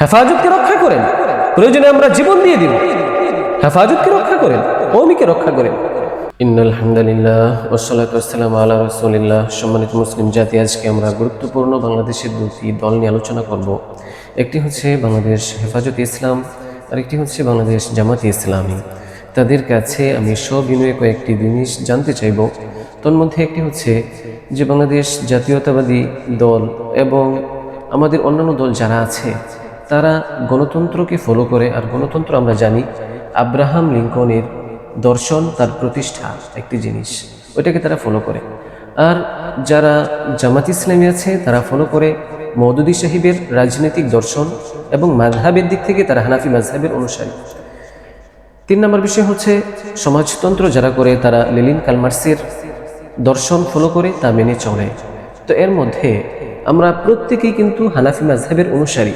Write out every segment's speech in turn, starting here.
হেফাজতকে রক্ষা করেন। প্রয়োজনে আমরা জীবন দিয়ে দিব। হেফাজতকে রক্ষা করেন কৌমিকে রক্ষা করেন। ইন্নালহামদুলিল্লাহ ওসলাত আসসালাম আল্লাহ রসুলিল্লাহ। সম্মানিত মুসলিম জাতি, আজকে আমরা গুরুত্বপূর্ণ বাংলাদেশের দুটি দল নিয়ে আলোচনা করব। একটি হচ্ছে বাংলাদেশ হেফাজত ইসলাম আর একটি হচ্ছে বাংলাদেশ জামাতে ইসলামী। তাদের কাছে আমি সবিনয়ে কয়েকটি জিনিস জানতে চাইব। তোর মধ্যে একটি হচ্ছে যে বাংলাদেশ জাতীয়তাবাদী দল এবং আমাদের অন্যান্য দল যারা আছে তারা গণতন্ত্রকে ফলো করে, আর গণতন্ত্র আমরা জানি, আব্রাহাম লিঙ্কনের দর্শন তার প্রতিষ্ঠা একটি জিনিস, ওইটাকে তারা ফলো করে। আর যারা জামাত ইসলামী আছে, তারা ফলো করে মৌদুদি সাহিবের রাজনৈতিক দর্শন এবং মাঝহাবের দিক থেকে তারা হানাফি মাঝহাবের অনুসারী। তিন নম্বর বিষয় হচ্ছে, সমাজতন্ত্র যারা করে, তারা লেলিন কালমার্সের দর্শন ফলো করে, তা মেনে চলে। তো এর মধ্যে আমরা প্রত্যেকেই কিন্তু হানাফি মাঝহাবের অনুসারী।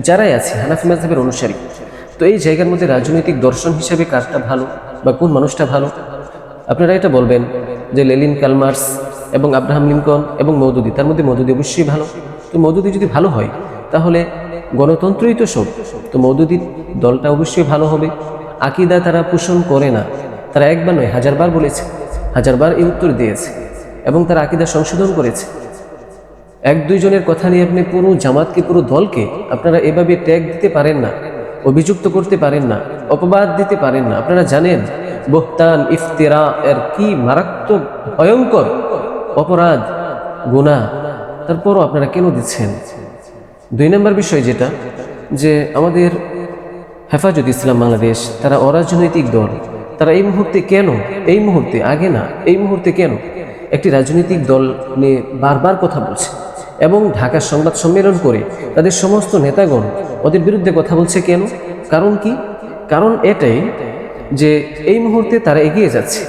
যারাই আছে, হানাফি মাঝহাবের অনুসারী। তো এই জায়গার মধ্যে রাজনৈতিক দর্শন হিসেবে কারটা ভালো বা কোন মানুষটা ভালো? আপনারা এটা বলবেন যে লেলিন কালমার্স এবং আব্রাহাম লিঙ্কন এবং মৌদুদি, তার মধ্যে মৌদুদি অবশ্যই ভালো। তো মৌদুদি যদি ভালো হয়, তাহলে গণতন্ত্রই তো সব। তো মৌদুদির দলটা অবশ্যই ভালো হবে। আকিদা তারা পোষণ করে না। তারা একবার নয়, হাজারবার বলেছে। হাজারবার এই উত্তর দিয়েছে এবং তারা আকিদা সংশোধন করেছে। এক দুইজনের কথা নিয়ে আপনি পুরো জামাতকে, পুরো দলকে আপনারা এভাবে ট্যাগ দিতে পারেন না, অভিযুক্ত করতে পারেন না, অপবাদ দিতে পারেন না। আপনারা জানেন, বহতান, ইফতেরা এর কি মারাত্মক, ভয়ঙ্কর অপরাধ গুণা তারপরও আপনারা কেন দিচ্ছেন? দুই নম্বর বিষয় যেটা, যে আমাদের হেফাজত ইসলাম বাংলাদেশ, তারা অরাজনৈতিক দল। তারা এই মুহূর্তে কেন, এই মুহূর্তে আগে না, এই মুহূর্তে কেন একটি রাজনৈতিক দল নিয়ে বারবার কথা বলছে? এবং ঢাকার সংবাদ সম্মেলন করে তাদের সমস্ত নেতাগণ ওদের বিরুদ্ধে কথা বলছে কেন? কারণ কি? কারণ এটাই যে এই মুহূর্তে তারা এগিয়ে যাচ্ছে।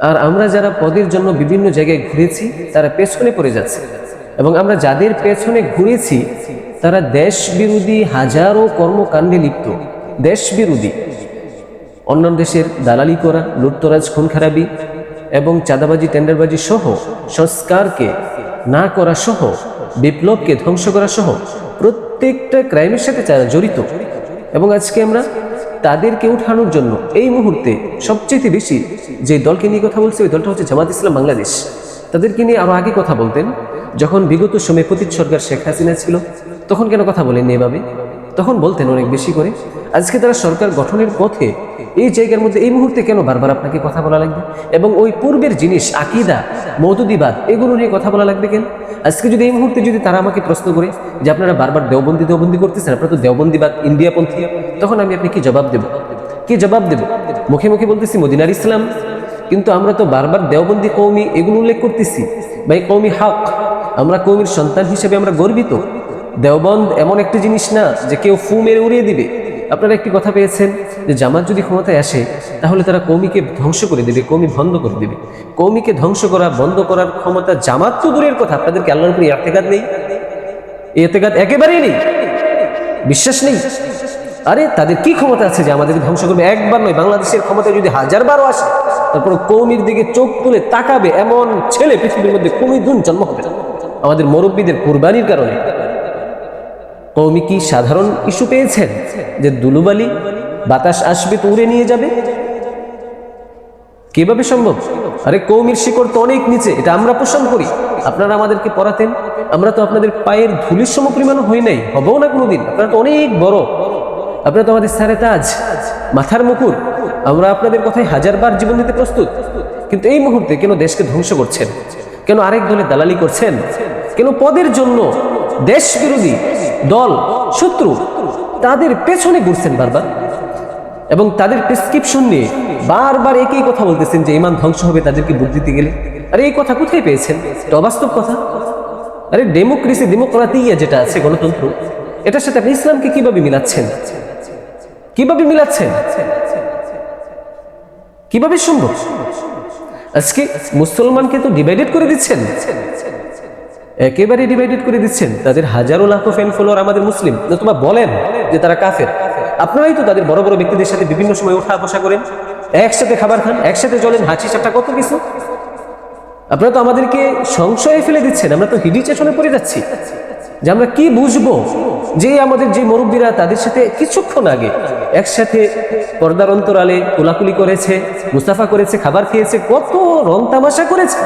আর আমরা যারা পদের জন্য বিভিন্ন জায়গায় ঘুরেছি, তারা পেছনে পড়ে যাচ্ছে। এবং আমরা যাদের পেছনে ঘুরেছি, তারা দেশ বিরোধী হাজারো কর্মকাণ্ডে লিপ্ত। দেশ বিরোধী অন্য দেশের দালালি করা, লুটতরাজ খুন খারাপি এবং চাঁদাবাজি, টেন্ডারবাজি সহ সংস্কারকে না করা সহ, বিপ্লবকে ধ্বংস করা সহ প্রত্যেকটা ক্রাইমের সাথে যারা জড়িত। এবং আজকে আমরা তাদেরকে উঠানোর জন্য এই মুহূর্তে সবচেয়ে বেশি যে দলকে নিয়ে কথা বলছে, ওই দলটা হচ্ছে জামাত ইসলাম বাংলাদেশ। তাদেরকে নিয়ে আরও আগে কথা বলতেন, যখন বিগত সময়ে প্রতীত সরকার শেখ হাসিনা ছিল, তখন কেন কথা বলেননি এভাবে? তখন বলতেন অনেক বেশি করে, আজকে তারা সরকার গঠনের পথে এই জায়গার মধ্যে এই মুহূর্তে কেন বারবার আপনাকে কথা বলা লাগবে? এবং ওই পূর্বের জিনিস, আকিদা মৌদুদিবাদ এগুলো নিয়ে কথা বলা লাগবে কেন? আজকে যদি এই মুহূর্তে যদি তারা আমাকে প্রশ্ন করে যে আপনারা বারবার দেওবন্দি দেওবন্দি করতেছেন, আপনারা তো দেওবন্দিবাদ ইন্ডিয়াপন্থী, তখন আমি আপনি কি জবাব দেব। কি জবাব দেব? মুখে মুখে বলতেছি, মদিনার ইসলাম। কিন্তু আমরা তো বারবার দেওবন্দি কৌমি এগুলো উল্লেখ করতেছি। এই কৌমি হক, আমরা কৌমির সন্তান হিসেবে আমরা গর্বিত। দেওবন্দ এমন একটি জিনিস না যে কেউ ফু মেরে উড়িয়ে দিবে। আপনারা একটি কথা পেয়েছেন যে জামাত যদি ক্ষমতায় আসে, তাহলে তারা কৌমিকে ধ্বংস করে দেবে, কৌমি বন্ধ করে দেবে। কৌমিকে ধ্বংস করা, বন্ধ করার ক্ষমতা জামাত তো দূরের কথা, আপনাদেরকে আল্লাহর উপরে এতেকাত নেই। এই এতেকাত একেবারেই নেই। বিশ্বাস নেই? আরে, তাদের কি ক্ষমতা আছে যে আমাদেরকে ধ্বংস করবে? একবার নয়, বাংলাদেশের ক্ষমতা যদি হাজার বারও আসে তারপর কৌমির দিকে চোখ তুলে তাকাবে এমন ছেলে পৃথিবীর মধ্যে কমিদুন জন্ম হবে। আমাদের মুরব্বীদের কুরবানির কারণে কৌমি কি সাধারণ ইস্যু পেয়েছেন? যে দুলুবালি বাতাস আসবে তো উড়ে নিয়ে যাবে? কীভাবে সম্ভব? আরে কৌমির শিকড় তো অনেক নিচে, এটা আমরা পোষণ করি। আপনারা আমাদেরকে পড়াতেন, আমরা তো আপনাদের পায়ের ধুলির সম পরিমাণও হই নাই, হবও না কোনোদিন। আপনারা তো অনেক বড়। আপনারা তো আমাদের সারে তাজ, মাথার মুকুর আমরা আপনাদের কথায় হাজারবার জীবন দিতে প্রস্তুত। কিন্তু এই মুহূর্তে কেন দেশকে ধ্বংস করছেন? কেন আরেক দলে দালালি করছেন? কেন পদের জন্য দেশ বিরোধী দল, শত্রু তাদের পেছনে ঘুরছেন বারবার। এবং তাদের প্রেসক্রিপশন নিয়ে বারবার একই কথা বলতেছেন যে ইমান ধ্বংস হবে, তাদেরকে ভোট দিতে গেলে। আরে এই কথা কোথায় পেয়েছেন? অবাস্তব কথা। আরে ডেমোক্রেসি ডেমোক্রাতিয়া যেটা আছে, গণতন্ত্র, এটার সাথে আপনি ইসলামকে কীভাবে মিলাচ্ছেন? কীভাবে মিলাচ্ছেন? কীভাবে সম্ভব? আজকে মুসলমানকে তো ডিভাইডেড করে দিচ্ছেন। একেবারে ডিভাইডেড করে দিচ্ছেন। তাদের হাজারো লাখো ফ্যান ফলোয়ার আমাদের মুসলিম। তোমরা বলেন যে তারা কাফের। আপনারাই তো তাদের বড় বড় ব্যক্তিদের সাথে বিভিন্ন সময় ওঠা বসা করেন। একসাথে খাবার খান, একসাথে চলেন হাঁচি চারটা কত কিছু। আপনারা তো আমাদেরকে সংশয়ে ফেলে দিচ্ছেন। আমরা তো হিডি চেষণে পড়ে যাচ্ছি। যে আমরা কি বুঝব যে আমাদের যে মুরব্বীরা তাদের সাথে কিছুক্ষণ আগে একসাথে পর্দার অন্তরালে কোলাকুলি করেছে, মুস্তাফা করেছে, খাবার খেয়েছে, কত রং তামাশা করেছে।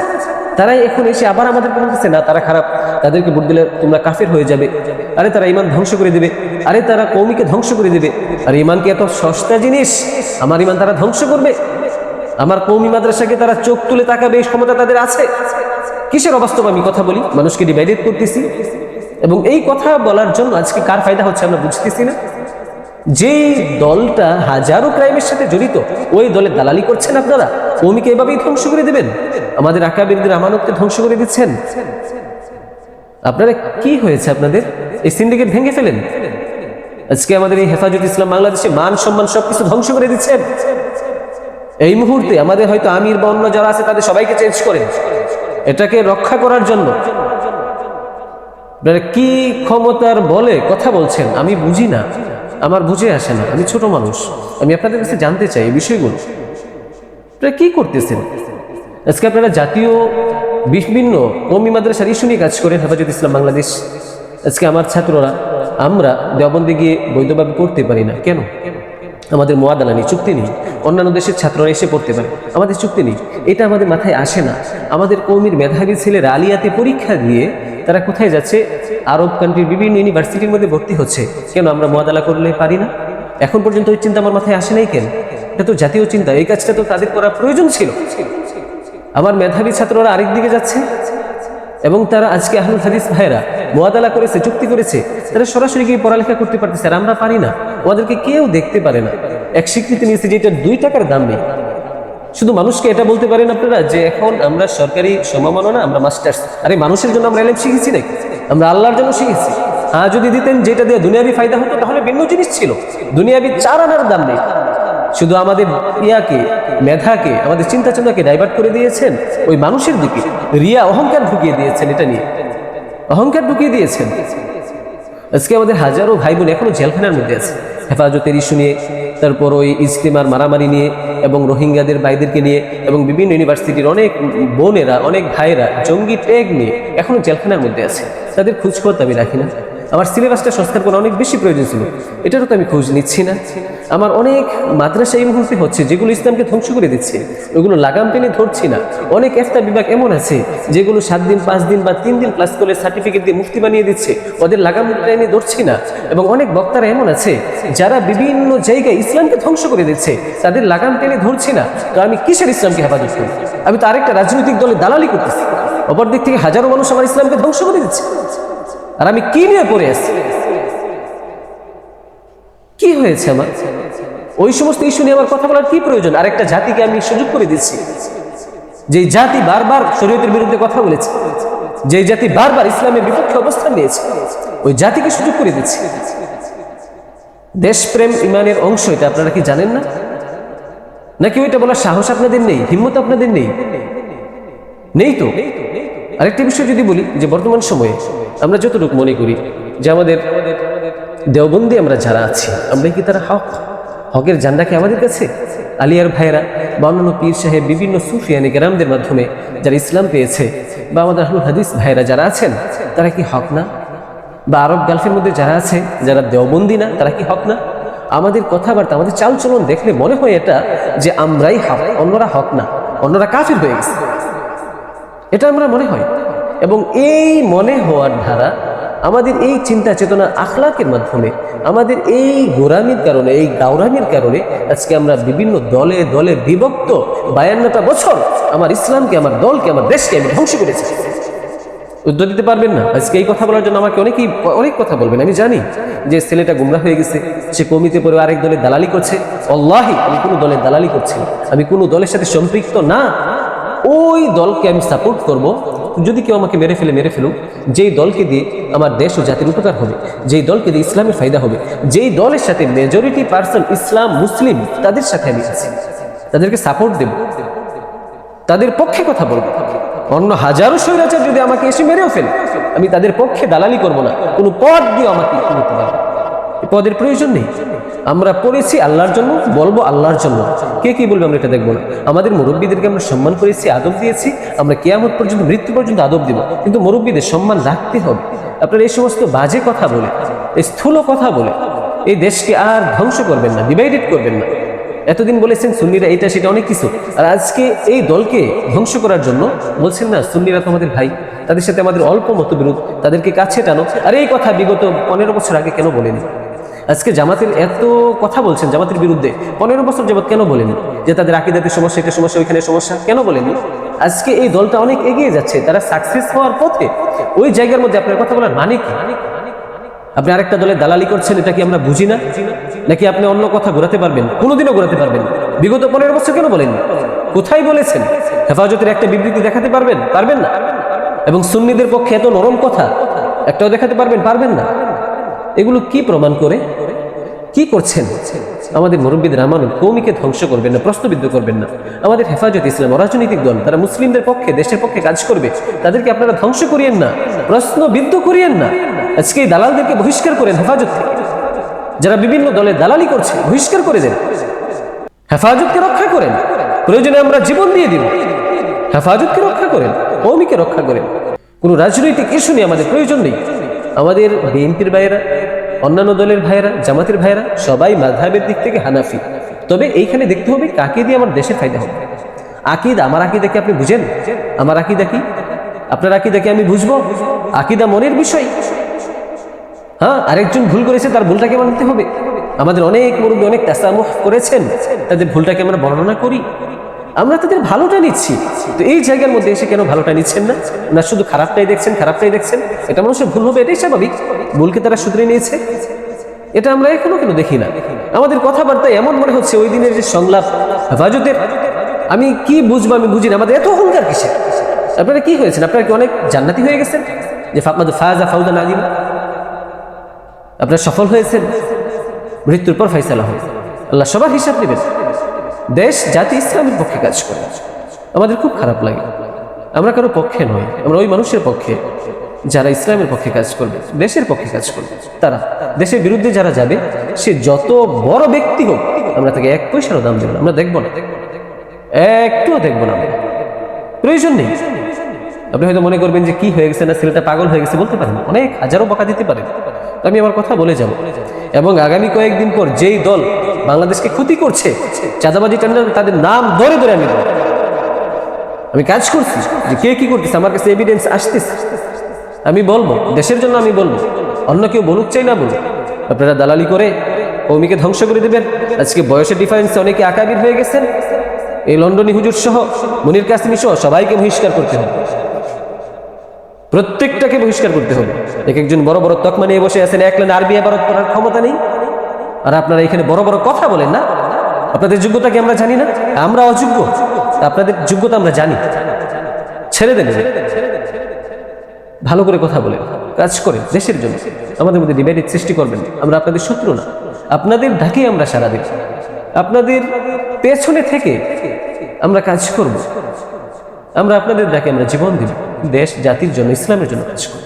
তারাই এখন এসে আবার আমাদের বলতেছে, না, তারা খারাপ, তাদেরকে ভোট দিলে তোমরা কাফের হয়ে যাবে। আরে, তারা ইমান ধ্বংস করে দেবে। আরে, তারা কৌমিকে ধ্বংস করে দেবে। আর ইমান কি এত সস্তা জিনিস? আমার ইমান তারা ধ্বংস করবে। আমার কৌমি মাদ্রাসাকে তারা চোখ তুলে তাকাবে, এই ক্ষমতা তাদের আছে। কিসের অবাস্তব আমি কথা বলি? মানুষকে ডিভাইডেড করতেছি। এবং এই কথা বলার জন্য আজকে কার ফায়দা হচ্ছে আমরা বুঝতেছি না। যেই দলটা হাজারো ক্রাইমের সাথে জড়িত, ওই দলে দালালি করছেন আপনারা। কৌমিকে এভাবেই ধ্বংস করে দেবেন। আমাদের আকাবিরদের আমানতকে ধ্বংস করে দিচ্ছেন। আপনারা কি হয়েছে আপনাদের? এই সিন্ডিকেট ভেঙে ফেলেন? আজকে আমাদের এই হেফাজত ইসলাম বাংলাদেশে মান সম্মান সবকিছু ধ্বংস করে দিচ্ছেন। এই মুহূর্তে আমাদের হয়তো আমির বা অন্য যারা আছে, তাদের সবাইকে চেঞ্জ করে। এটাকে রক্ষা করার জন্য। কি ক্ষমতার বলে কথা বলছেন? আমি বুঝি না। আমার বুঝে আসে না। আমি ছোট মানুষ। আমি আপনাদের কাছে জানতে চাই এই বিষয়গুলো। আপনারা কি করতেছেন? আজকে আপনারা জাতীয় বিভিন্ন কমি মাদ্রাসার ইস্যু নিয়ে কাজ করেন হেফাজত ইসলাম বাংলাদেশ। আজকে আমার ছাত্ররা, আমরা দেওবন্দে গিয়ে বৈধভাবে করতে পারি না। কেন? আমাদের মোয়াদালা নেই চুক্তি নেই। অন্যান্য দেশের ছাত্ররা এসে পড়তে পারে। আমাদের চুক্তি নেই। এটা আমাদের মাথায় আসে না। আমাদের কৌমির মেধাবী ছেলেরা আলিয়াতে পরীক্ষা দিয়ে তারা কোথায় যাচ্ছে? আরব কান্ট্রির বিভিন্ন ইউনিভার্সিটির মধ্যে ভর্তি হচ্ছে। কেন আমরা মোয়াদালা করলে পারি না? এখন পর্যন্ত ওই চিন্তা আমার মাথায় আসে নাই কেন? এটা তো জাতীয় চিন্তা। এই কাজটা তো তাদের করা প্রয়োজন ছিল। আমার মেধাবী ছাত্ররা আরেক দিকে যাচ্ছে। এবং তারা আজকে আহমদ হাদিস ভাইরা মোয়াদালা করেছে, চুক্তি করেছে, তারা সরাসরি গিয়ে পড়ালেখা করতে পারতেছে আর আমরা পারি না। ওদেরকে কেউ দেখতে পারে না। এক স্বীকৃতি নিয়েছে যে এটা দুই টাকার দাম নেই। শুধু মানুষকে এটা বলতে পারেন আপনারা যে এখন আমরা সরকারি সমমাননা, আমরা মাস্টার্স। আরে মানুষের জন্য আমরা এলএম শিখেছি নাকি? আমরা আল্লাহর জন্য শিখেছি। হ্যাঁ যদি দিতেন যেটা দিয়ে দুনিয়াবি ফায়দা হতো, তাহলে ভিন্ন জিনিস ছিল। দুনিয়াবি চার আনার দাম নেই। শুধু আমাদের ইয়াকে, মেধাকে, আমাদের চিন্তা চেতনাকে ডাইভার্ট করে দিয়েছেন ওই মানুষের দিকে। রিয়া অহংকার ঢুকিয়ে দিয়েছেন এটা নিয়ে। অহংকার ঢুকিয়ে দিয়েছেন। আজকে আমাদের হাজারো ভাই বোন এখনও জেলখানার মধ্যে আছে। হেফাজতের ইস্যু নিয়ে, তারপর ওই ইজতেমার মারামারি নিয়ে এবং রোহিঙ্গাদের ভাইদেরকে নিয়ে এবং বিভিন্ন ইউনিভার্সিটির অনেক বোনেরা, অনেক ভাইয়েরা জঙ্গি ট্যাগ নিয়ে এখনও জেলখানার মধ্যে আছে। তাদের খোঁজ করতে আমি রাখি না। আমার সিলেবাসটা সংস্কার করা অনেক বেশি প্রয়োজন ছিল। এটারও তো আমি খোঁজ নিচ্ছি না। আমার অনেক মাদ্রাসা এই মুহূর্তে হচ্ছে, যেগুলো ইসলামকে ধ্বংস করে দিচ্ছে। ওইগুলো লাগাম টেনে ধরছি না। অনেক একটা বিভাগ এমন আছে, যেগুলো সাত দিন, পাঁচ দিন বা তিন দিন ক্লাস করলে সার্টিফিকেট দিয়ে মুক্তি বানিয়ে দিচ্ছে। ওদের লাগাম টেনে ধরছি না। এবং অনেক বক্তারা এমন আছে, যারা বিভিন্ন জায়গায় ইসলামকে ধ্বংস করে দিচ্ছে, তাদের লাগাম টেনে ধরছি না। তো আমি কিসের ইসলামকে হেফাজত করি? আমি তো আরেকটা রাজনৈতিক দলের দালালি করতেছি। অপর দিক থেকে হাজারো মানুষ আমার ইসলামকে ধ্বংস করে দিচ্ছে। আর আমি কি নিয়ে পড়ে আছি? কি হয়েছে আমার? ওই সমস্ত ইস্যু নিয়ে আমার কথা বলার কি প্রয়োজন? আর একটা জাতিকে আমি সুযোগ করে দিচ্ছি। যে জাতি বারবার শরীয়তের বিরুদ্ধে কথা বলেছে যে জাতি বারবার ইসলামের বিপক্ষে অবস্থান নিয়েছে, ওই জাতিকে সুযোগ করে দিচ্ছি। দেশপ্রেম ইমানের অংশ এটা আপনারা কি জানেন না? নাকি ওইটা বলার সাহস আপনাদের নেই? হিম্মত আপনাদের নেই? নেই তো? আরেকটা বিষয় যদি বলি, যে বর্তমান সময়ে আমরা যতটুকু মনে করি যে আমাদের দেওবন্দি আমরা যারা আছি আমরা কি তারা হক? হকের জান্ডা কি আমাদের কাছে? আলিয়ার ভাইয়েরা বা অন্যান্য পীর সাহেব, বিভিন্ন সুফিয়ানি গ্রামদের মাধ্যমে যারা ইসলাম পেয়েছে বা আমাদের আহমদ হাদিস ভাইয়েরা যারা আছেন, তারা কি হক না? বা আরব গালফের মধ্যে যারা আছে, যারা দেওবন্দি না, তারা কি হক না? আমাদের কথাবার্তা, আমাদের চালচলন দেখলে মনে হয় এটা যে আমরাই হক, অন্যরা হক না, অন্যরা কাফির হয়ে গেছে। এটা আমরা মনে হয়। এবং এই মনে হওয়ার ধারা আমাদের এই চিন্তা চেতনা আখলাকের মাধ্যমে, আমাদের এই গোরামির কারণে, এই গাউরামির কারণে আজকে আমরা বিভিন্ন দলে দলে বিভক্ত বায়ান্নটা বছর আমার ইসলামকে, আমার দলকে, আমার দেশকে আমি ধ্বংস করেছি। উত্তর দিতে পারবেন না? আজকে এই কথা বলার জন্য আমাকে অনেকেই অনেক কথা বলবেন, আমি জানি যে ছেলেটা গুমরা হয়ে গেছে, সে কমিতে পরে আরেক দলের দালালি করছে। অল্লাহি আমি কোনো দলের দালালি করছি। আমি কোনো দলের সাথে সম্পৃক্ত না। ওই দলকে আমি সাপোর্ট করব। যদি কেউ আমাকে মেরে ফেলে, মেরে ফেলুক, যেই দলকে দিয়ে আমার দেশ ও জাতির উপকার হবে, যেই দলকে দিয়ে ইসলামের ফায়দা হবে, যেই দলের সাথে মেজরিটি পার্সন ইসলাম, মুসলিম, তাদের সাথে আমি আছি। তাদেরকে সাপোর্ট দেব। তাদের পক্ষে কথা বলব। অন্য হাজারো স্বৈরাচার যদি আমাকে এসে মেরেও ফেলে, আমি তাদের পক্ষে দালালি করব না। কোনো পথ দিয়ে আমাকে করতে পারবে পদের প্রয়োজন নেই। আমরা পড়েছি আল্লাহর জন্য, বলব আল্লাহর জন্য। কে কি বলবে আমরা এটা দেখব না। আমাদের মুরব্বীদেরকে আমরা সম্মান করেছি, আদব দিয়েছি। আমরা কেয়ামত পর্যন্ত, মৃত্যু পর্যন্ত আদব দিব। কিন্তু মুরব্বীদের সম্মান রাখতে হবে। আপনারা এই সমস্ত বাজে কথা বলে, এই স্থূল কথা বলে, এই দেশকে আর ধ্বংস করবেন না ডিভাইডেড করবেন না। এতদিন বলেছেন সুন্নিরা এটা, সেটা অনেক কিছু। আর আজকে এই দলকে ধ্বংস করার জন্য বলছেন, না, সুন্নিরা তো আমাদের ভাই। তাদের সাথে আমাদের অল্প মতবিরোধ। তাদেরকে কাছে টানো। আর এই কথা বিগত পনেরো বছর আগে কেন বলেনি? আজকে জামাতের এত কথা বলছেন জামাতের বিরুদ্ধে, পনেরো বছর যাবত কেন বলেনি যে তাদের আকিদাতের সমস্যা, এটা সমস্যা, ওইখানে সমস্যা, কেন বলেনি আজকে এই দলটা অনেক এগিয়ে যাচ্ছে, তারা সাকসেস হওয়ার পথে, ওই জায়গার মধ্যে আপনার কথা বলার মানে কি? আপনি আরেকটা দলের দালালি করছেন, এটা কি আমরা বুঝি না? নাকি আপনি অন্য কথা ঘোরাতে পারবেন? কোনোদিনও ঘোরাতে পারবেন বিগত পনেরো বছর কেন বলেন কোথায় বলেছেন? হেফাজতের একটা বিবৃতি দেখাতে পারবেন? পারবেন না? এবং সুন্নিদের পক্ষে এত নরম কথা, একটাও দেখাতে পারবেন? পারবেন না? এগুলো কি প্রমাণ করে? কি করছেন? আমাদের মুরব্বীদের আমানত কৌমিকে ধ্বংস করবেন না, প্রশ্নবিদ্ধ করবেন না। আমাদের হেফাজত ইসলাম রাজনৈতিক দল, তারা মুসলিমদের পক্ষে, দেশের পক্ষে কাজ করবে। তাদেরকে আপনারা ধ্বংস করিয়েন না, প্রশ্নবিদ্ধ করিয়েন না। আজকে এই দালালদেরকে বহিষ্কার করেন হেফাজত থেকে। যারা বিভিন্ন দলে দালালি করছে, বহিষ্কার করে দেন। হেফাজতকে রক্ষা করেন। প্রয়োজনে আমরা জীবন দিয়ে দিব। হেফাজতকে রক্ষা করেন, কৌমিকে রক্ষা করেন। কোনো রাজনৈতিক ইস্যু নিয়ে আমাদের প্রয়োজন নেই। আমাদের বিএনপির ভাইয়েরা, অন্যান্য দলের ভাইয়েরা, জামাতের ভাইয়েরা, সবাই মাধাবের দিক থেকে হানাফি। তবে এইখানে দেখতে হবে কাকে দিয়ে আমার দেশের ফায়দা হবে। আকিদ, আমার আকিদা কি আপনি বুঝেন? আমার আকিদা কি? আপনার আকিদা কি আমি বুঝব? আকিদা মনের বিষয়। হ্যাঁ আরেকজন ভুল করেছে, তার ভুলটাকে মানতে হবে। আমাদের অনেক মুরব্বী অনেক তাসামুহ করেছেন। তাদের ভুলটাকে আমরা বর্ণনা করি। আমরা তাদের ভালোটা নিচ্ছি। তো এই জায়গার মধ্যে এসে কেন ভালোটা নিচ্ছেন না? না, শুধু খারাপটাই দেখছেন খারাপটাই দেখছেন? এটা মানুষের ভুল হবে, এটাই স্বাভাবিক। ভুলকে তারা শুধরে নিয়েছে। এটা আমরা এখনও কেন দেখি না? আমাদের কথাবার্তায় এমন মনে হচ্ছে, ওই দিনের যে সংলাপ, হেফাজতের, আমি কি বুঝব, আমি বুঝি না, আমাদের এত অহংকার কিসে আপনারা কি হয়েছেন? আপনারা কি অনেক জান্নাতি হয়ে গেছেন? যে ফাতমাদ ফায়াজা ফাউদা নাজিম আপনারা সফল হয়েছেন? মৃত্যুর পর ফাইসালা হবে আল্লাহ সবার হিসাব নেবেন। দেশ, জাতি ইসলামের পক্ষে কাজ করে। আমাদের খুব খারাপ লাগে। আমরা কারও পক্ষে নই আমরা ওই মানুষের পক্ষে, যারা ইসলামের পক্ষে কাজ করবে, দেশের পক্ষে কাজ করবে। তারা দেশের বিরুদ্ধে যারা যাবে, সে যত বড় ব্যক্তি হোক, আমরা তাকে এক পয়সারও দাম দেব না। আমরা দেখব না। একটুও দেখব না আমরা। প্রয়োজন নেই। আপনি হয়তো মনে করবেন যে কি হয়ে গেছে না, ছেলেটা পাগল হয়ে গেছে, বলতে পারেন অনেক হাজারো বকা দিতে পারেন আমি আমার কথা বলে যাব। এবং আগামী কয়েকদিন পর যেই দল বাংলাদেশকে ক্ষতি করছে, চাঁদাবাজি টেন্ডার তাদের নাম ধরে ধরে আমি। আমি কাজ করছি, যে কে কি করতেছে, আমার কাছে এভিডেন্স আসতেছে। আমি বলব, দেশের জন্য আমি বলব, অন্য কেউ বলুক চাই না বলুক। আপনারা দালালি করে কৌমিকে ধ্বংস করে দেবেন। আজকে বয়সের ডিফারেন্সে অনেকে আকাবির হয়ে গেছেন। এই লন্ডনী হুজুর সহ, মনির কাসিমি সহ সবাইকে বহিষ্কার করতে হবে। প্রত্যেকটাকে বহিষ্কার করতে হবে। এক একজন বড় বড় তকমা নিয়ে বসে আছেন, এক লাইন আরবি আবারত করার ক্ষমতা নেই। আর আপনারা এখানে বড় বড় কথা বলেন না? আপনাদের যোগ্যতা কি আমরা জানি না? আমরা অযোগ্য। আপনাদের যোগ্যতা আমরা জানি। ছেড়ে দেন ভালো করে কথা বলেন। কাজ করেন দেশের জন্য। আমাদের মধ্যে ডিভাইডেড সৃষ্টি করবেন। আমরা আপনাদের শত্রু না। আপনাদের ডাকে আমরা সারা দিই আপনাদের পেছনে থেকে আমরা কাজ করব। আমরা আপনাদের ডাকে আমরা জীবন দিব। দেশ, জাতির জন্য, ইসলামের জন্য কাজ করব।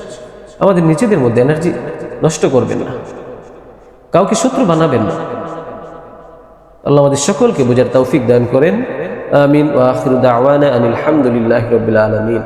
আমাদের নিজেদের মধ্যে এনার্জি নষ্ট করবেন না। কাউকে শত্রু বানাবেন আল্লাহ আমাদের সকলকে বোঝার তৌফিক দান করেন। আমিন ওয়া আখিরু দাওয়ানা আনিল হামদুলিল্লাহি রবিল আলামিন।